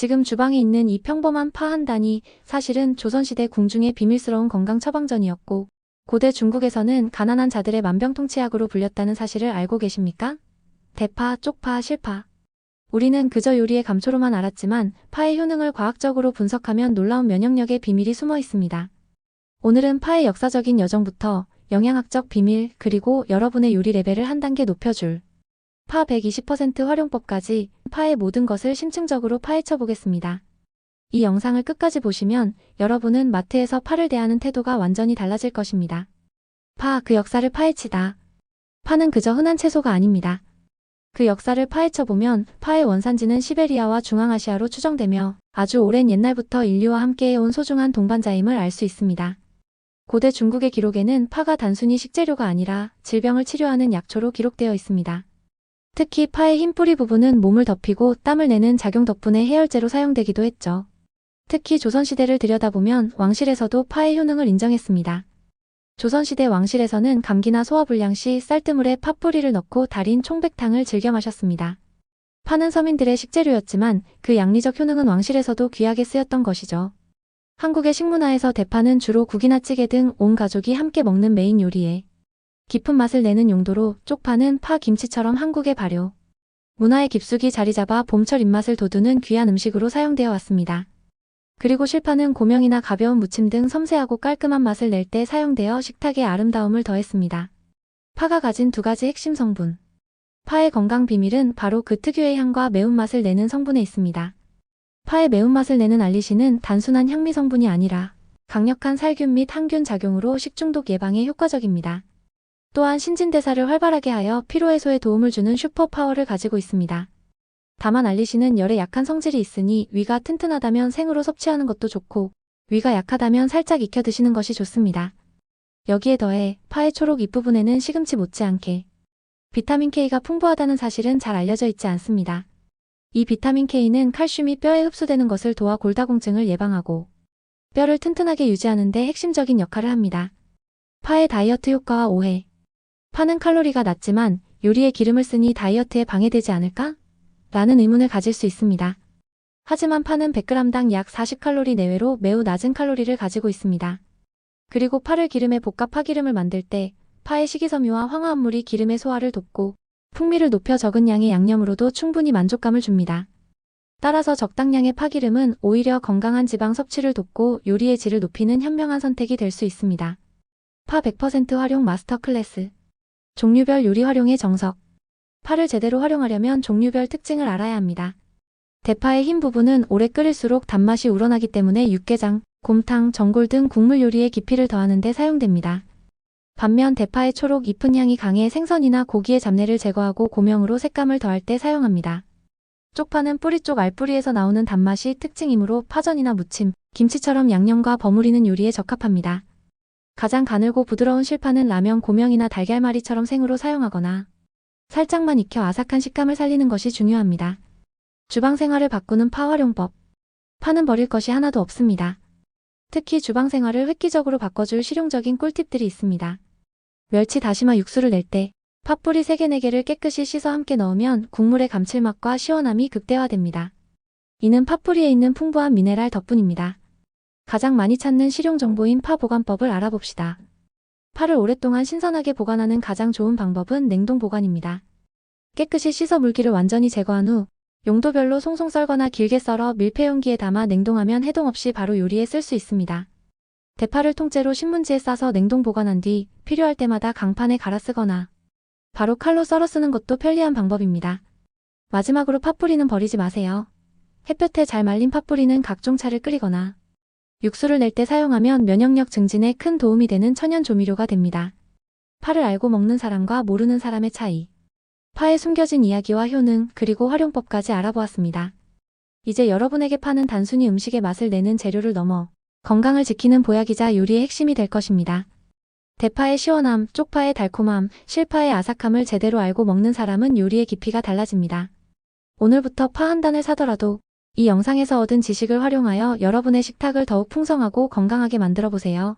지금 주방에 있는 이 평범한 파 한 단이 사실은 조선시대 궁중의 비밀스러운 건강 처방전이었고 고대 중국에서는 가난한 자들의 만병통치약으로 불렸다는 사실을 알고 계십니까? 대파, 쪽파, 실파. 우리는 그저 요리의 감초로만 알았지만 파의 효능을 과학적으로 분석하면 놀라운 면역력의 비밀이 숨어 있습니다. 오늘은 파의 역사적인 여정부터 영양학적 비밀 그리고 여러분의 요리 레벨을 한 단계 높여줄 파 120% 활용법까지 파의 모든 것을 심층적으로 파헤쳐 보겠습니다. 이 영상을 끝까지 보시면 여러분은 마트에서 파를 대하는 태도가 완전히 달라질 것입니다. 파, 그 역사를 파헤치다. 파는 그저 흔한 채소가 아닙니다. 그 역사를 파헤쳐 보면 파의 원산지는 시베리아와 중앙아시아로 추정되며 아주 오랜 옛날부터 인류와 함께해온 소중한 동반자임을 알 수 있습니다. 고대 중국의 기록에는 파가 단순히 식재료가 아니라 질병을 치료하는 약초로 기록되어 있습니다. 특히 파의 흰 뿌리 부분은 몸을 덮이고 땀을 내는 작용 덕분에 해열제로 사용되기도 했죠. 특히 조선시대를 들여다보면 왕실에서도 파의 효능을 인정했습니다. 조선시대 왕실에서는 감기나 소화불량 시 쌀뜨물에 팥뿌리를 넣고 달인 총백탕을 즐겨 마셨습니다. 파는 서민들의 식재료였지만 그 양리적 효능은 왕실에서도 귀하게 쓰였던 것이죠. 한국의 식문화에서 대파는 주로 국이나 찌개 등 온 가족이 함께 먹는 메인 요리에 깊은 맛을 내는 용도로 쪽파는 파 김치처럼 한국의 발효. 문화의 깊숙이 자리 잡아 봄철 입맛을 돋우는 귀한 음식으로 사용되어 왔습니다. 그리고 실파는 고명이나 가벼운 무침 등 섬세하고 깔끔한 맛을 낼 때 사용되어 식탁의 아름다움을 더했습니다. 파가 가진 두 가지 핵심 성분. 파의 건강 비밀은 바로 그 특유의 향과 매운맛을 내는 성분에 있습니다. 파의 매운맛을 내는 알리신은 단순한 향미 성분이 아니라 강력한 살균 및 항균 작용으로 식중독 예방에 효과적입니다. 또한 신진대사를 활발하게 하여 피로해소에 도움을 주는 슈퍼파워를 가지고 있습니다. 다만 알리신은 열에 약한 성질이 있으니 위가 튼튼하다면 생으로 섭취하는 것도 좋고 위가 약하다면 살짝 익혀 드시는 것이 좋습니다. 여기에 더해 파의 초록 잎부분에는 시금치 못지않게 비타민 K가 풍부하다는 사실은 잘 알려져 있지 않습니다. 이 비타민 K는 칼슘이 뼈에 흡수되는 것을 도와 골다공증을 예방하고 뼈를 튼튼하게 유지하는 데 핵심적인 역할을 합니다. 파의 다이어트 효과와 오해. 파는 칼로리가 낮지만 요리에 기름을 쓰니 다이어트에 방해되지 않을까? 라는 의문을 가질 수 있습니다. 하지만 파는 100g당 약 40칼로리 내외로 매우 낮은 칼로리를 가지고 있습니다. 그리고 파를 기름에 볶아 파기름을 만들 때 파의 식이섬유와 황화합물이 기름의 소화를 돕고 풍미를 높여 적은 양의 양념으로도 충분히 만족감을 줍니다. 따라서 적당량의 파기름은 오히려 건강한 지방 섭취를 돕고 요리의 질을 높이는 현명한 선택이 될 수 있습니다. 파 100% 활용 마스터 클래스. 종류별 요리 활용의 정석. 파를 제대로 활용하려면 종류별 특징을 알아야 합니다. 대파의 흰 부분은 오래 끓일수록 단맛이 우러나기 때문에 육개장, 곰탕, 전골 등 국물 요리에 깊이를 더하는 데 사용됩니다. 반면 대파의 초록 잎은 향이 강해 생선이나 고기의 잡내를 제거하고 고명으로 색감을 더할 때 사용합니다. 쪽파는 뿌리 쪽 알뿌리에서 나오는 단맛이 특징이므로 파전이나 무침, 김치처럼 양념과 버무리는 요리에 적합합니다. 가장 가늘고 부드러운 실파는 라면 고명이나 달걀말이처럼 생으로 사용하거나 살짝만 익혀 아삭한 식감을 살리는 것이 중요합니다. 주방 생활을 바꾸는 파 활용법. 파는 버릴 것이 하나도 없습니다. 특히 주방 생활을 획기적으로 바꿔줄 실용적인 꿀팁들이 있습니다. 멸치 다시마 육수를 낼 때 팥뿌리 3개 4개를 깨끗이 씻어 함께 넣으면 국물의 감칠맛과 시원함이 극대화됩니다. 이는 팥뿌리에 있는 풍부한 미네랄 덕분입니다. 가장 많이 찾는 실용 정보인 파 보관법을 알아봅시다. 파를 오랫동안 신선하게 보관하는 가장 좋은 방법은 냉동 보관입니다. 깨끗이 씻어 물기를 완전히 제거한 후 용도별로 송송 썰거나 길게 썰어 밀폐 용기에 담아 냉동하면 해동 없이 바로 요리에 쓸 수 있습니다. 대파를 통째로 신문지에 싸서 냉동 보관한 뒤 필요할 때마다 강판에 갈아 쓰거나 바로 칼로 썰어 쓰는 것도 편리한 방법입니다. 마지막으로 팥뿌리는 버리지 마세요. 햇볕에 잘 말린 팥뿌리는 각종 차를 끓이거나 육수를 낼 때 사용하면 면역력 증진에 큰 도움이 되는 천연 조미료가 됩니다. 파를 알고 먹는 사람과 모르는 사람의 차이. 파의 숨겨진 이야기와 효능, 그리고 활용법까지 알아보았습니다. 이제 여러분에게 파는 단순히 음식의 맛을 내는 재료를 넘어 건강을 지키는 보약이자 요리의 핵심이 될 것입니다. 대파의 시원함, 쪽파의 달콤함, 실파의 아삭함을 제대로 알고 먹는 사람은 요리의 깊이가 달라집니다. 오늘부터 파 한 단을 사더라도 이 영상에서 얻은 지식을 활용하여 여러분의 식탁을 더욱 풍성하고 건강하게 만들어 보세요.